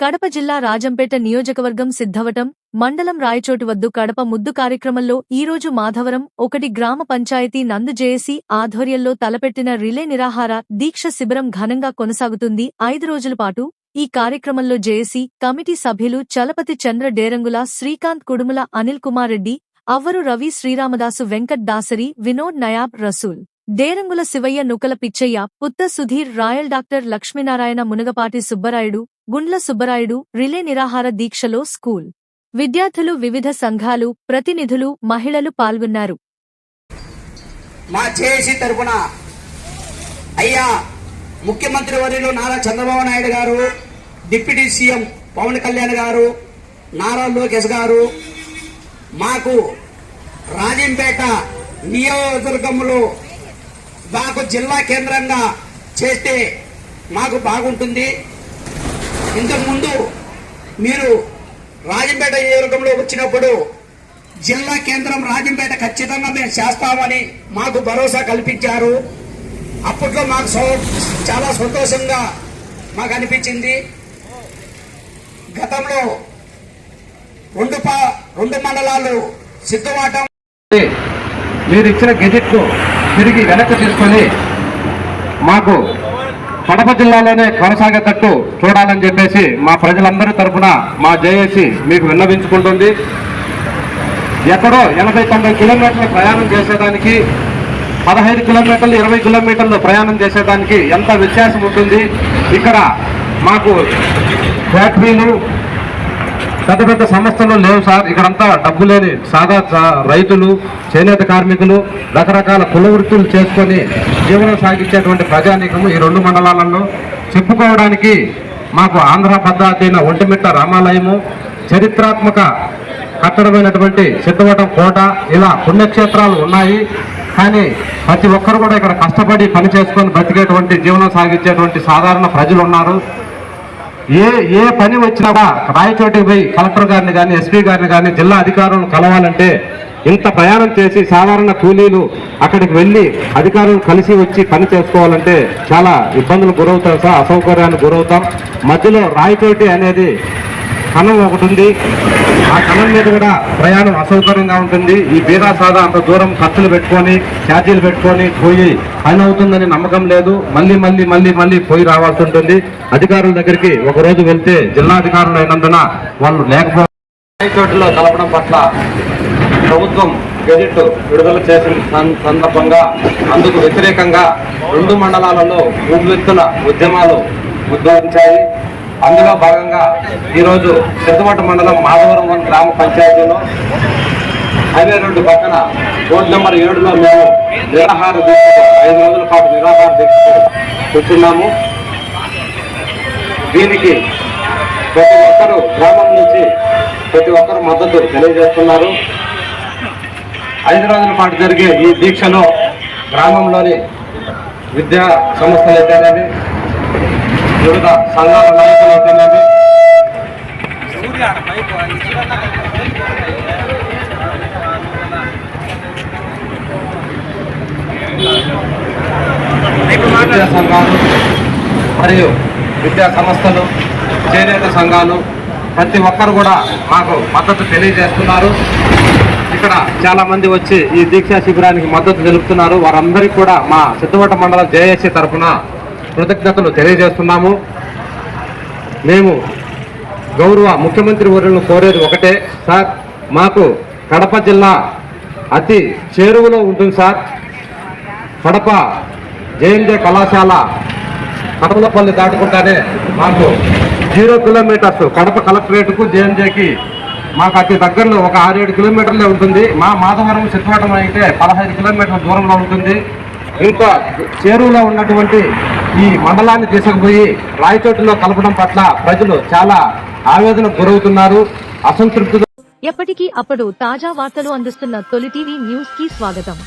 కడప జిల్లా రాజంపేట నియోజకవర్గం సిద్ధవటం మండలం రాయచోటు వద్దు కడప ముద్దు కార్యక్రమంలో ఈరోజు మాధవరం ఒకటి గ్రామ పంచాయతీ నందు జేఏసీ ఆధ్వర్యంలో తలపెట్టిన రిలే నిరాహార దీక్ష శిబిరం ఘనంగా కొనసాగుతుంది. ఐదు రోజుల పాటు ఈ కార్యక్రమంలో జేఏసీ కమిటీ సభ్యులు చలపతి చంద్ర డేరంగుల శ్రీకాంత్ కుడుముల అనిల్ కుమార్ రెడ్డి అవ్వరు Ravi Sriramadasu Venkat Dasari Vinod Nayab Rasool. Derangula Shivayya Nukala Pichaiah Putta Sudheer royal doctor Lakshminarayana Munagapati Subbarayudu Gundla Subbarayudu relay నిరాహార దీక్షలో స్కూల్. విద్యార్థులు వివిధ సంఘాలు ప్రతినిధులు మహిళలు పాల్గొన్నారు. మా జేఏసీ తరఫున అయ్యా ముఖ్యమంత్రి వర్యులు నారా చంద్రబాబు నాయుడు గారు డిప్యూటీ సీఎం పవన్ కళ్యాణ్ గారు నారా లోకేష్ గారు మాకు రాజంపేట నియోజకవర్గంలో మాకు జిల్లా కేంద్రంగా చేస్తే మాకు బాగుంటుంది. ఇంతకుముందు మీరు రాజంపేట నియోజకంలో వచ్చినప్పుడు జిల్లా కేంద్రం రాజంపేట ఖచ్చితంగా మేము చేస్తామని మాకు భరోసా కల్పించారు. అప్పట్లో మాకు సో- చాలా సంతోషంగా మాకు అనిపించింది. గతంలో రెండు పా రెండు మండలాలు సిద్ధవాటం మీరు ఇచ్చిన గెజెట్ను తిరిగి వెనక్కి తీసుకొని మాకు కడప జిల్లాలోనే కొనసాగేటట్టు చూడాలని చెప్పేసి మా ప్రజలందరి తరఫున మా జేఏసీ మీకు విన్నవించుకుంటుంది. ఎక్కడో ఎనభై తొంభై కిలోమీటర్లు ప్రయాణం చేసేదానికి పదహైదు కిలోమీటర్లు ఇరవై కిలోమీటర్లు ప్రయాణం చేసేదానికి ఎంత వ్యత్యాసం ఉంటుంది. ఇక్కడ మాకు ఫ్యాక్టరీలు పెద్ద పెద్ద సంస్థలు లేవు సార్. ఇక్కడంతా డబ్బు లేని సాదా రైతులు చేనేత కార్మికులు రకరకాల కుల వృత్తులు చేసుకొని జీవనం సాగించేటువంటి ప్రజానీకము ఈ రెండు మండలాలలో చెప్పుకోవడానికి మాకు ఆంధ్ర పద్ధతి అయిన ఒంటిమిట్ట రామాలయము చరిత్రాత్మక కట్టడమైనటువంటి సిద్ధవటం కోట ఇలా పుణ్యక్షేత్రాలు ఉన్నాయి. కానీ ప్రతి ఒక్కరు కూడా ఇక్కడ కష్టపడి పని చేసుకొని బతికేటువంటి జీవనం సాగించేటువంటి సాధారణ ప్రజలు ఉన్నారు. ఏ ఏ పని వచ్చినా రాయచోటికి పోయి కలెక్టర్ గారిని కానీ ఎస్పీ గారిని కానీ జిల్లా అధికారులను కలవాలంటే ఇంత ప్రయాణం చేసి సాధారణ కూలీలు అక్కడికి వెళ్ళి అధికారులు కలిసి వచ్చి పని చేసుకోవాలంటే చాలా ఇబ్బందులు గురవుతాం సార్ అసౌకర్యానికి గురవుతాం. మధ్యలో రాయచోటి అనేది కణం ఒకటి ఉంది. ఆ కణం మీద కూడా ప్రయాణం అసౌకర్యంగా ఉంటుంది. ఈ బీదా సాదా అంత దూరం ఖర్చులు పెట్టుకొని ఛార్జీలు పెట్టుకొని పోయి పని అవుతుందని నమ్మకం లేదు. మళ్ళీ మళ్ళీ మళ్ళీ మళ్ళీ పోయి రావాల్సి ఉంటుంది. అధికారుల దగ్గరికి ఒకరోజు వెళ్తే జిల్లా అధికారులు అయినందున వాళ్ళు లేకపోతే చోట్ల కలపడం పట్ల ప్రభుత్వం గెజెట్ విడుదల చేసిన సందర్భంగా అందుకు వ్యతిరేకంగా రెండు మండలాలలో ఉవ్వెత్తున ఉద్యమాలు ఉద్భవించాయి. అందులో భాగంగా ఈరోజు పెద్దమట మండలం మాధవరం గ్రామ పంచాయతీలో హైవే రోడ్డు పక్కన రోడ్ నెంబర్ ఏడులో మేము నిరాహార దీక్షకు ఐదు రోజుల పాటు నిరాహార దీక్షకు కూర్చున్నాము. దీనికి ప్రతి ఒక్కరూ గ్రామం నుంచి ప్రతి ఒక్కరు మద్దతు తెలియజేస్తున్నారు. ఐదు రోజుల పాటు జరిగే ఈ దీక్షలో గ్రామంలోని విద్యా సంస్థలు అయితేనేమి వివిధ సంఘాల నాయకులు విద్యా సంఘాలు మరియు విద్యా సంస్థలు చేనేత సంఘాలు ప్రతి ఒక్కరు కూడా మాకు మద్దతు తెలియజేస్తున్నారు. ఇక్కడ చాలామంది వచ్చి ఈ దీక్షా శిబిరానికి మద్దతు తెలుపుతున్నారు. వారందరికీ కూడా మా సిద్ధవట మండల జేఏసీ తరఫున కృతజ్ఞతలు తెలియజేస్తున్నాము. మేము గౌరవ ముఖ్యమంత్రి వర్యులను కోరేది ఒకటే సార్ మాకు కడప జిల్లా అతి చేరువలో ఉంటుంది సార్. కడప జేఎంజే కళాశాల కడపలపల్లి దాటుకుంటానే మాకు జీరో కిలోమీటర్స్ కడప కలెక్టరేట్కు జేఎంజేకి మాకు అతి దగ్గరలో ఒక ఆరేడు కిలోమీటర్లే ఉంటుంది. మా మాధవరం సిద్ధవటం అయితే పదహైదు కిలోమీటర్ల దూరంలో ఉంటుంది. ఇంకా చేరువలో ఉన్నటువంటి ఈ మండలాన్ని తీసుకుపోయి రాయచోటిలో కలపడం పట్ల ప్రజలు చాలా ఆవేదనకు గురవుతున్నారు. అసంతృప్తిగా ఎప్పటికీ అప్పుడు తాజా వార్తలు అందిస్తున్న తొలి టీవీ న్యూస్కి స్వాగతం.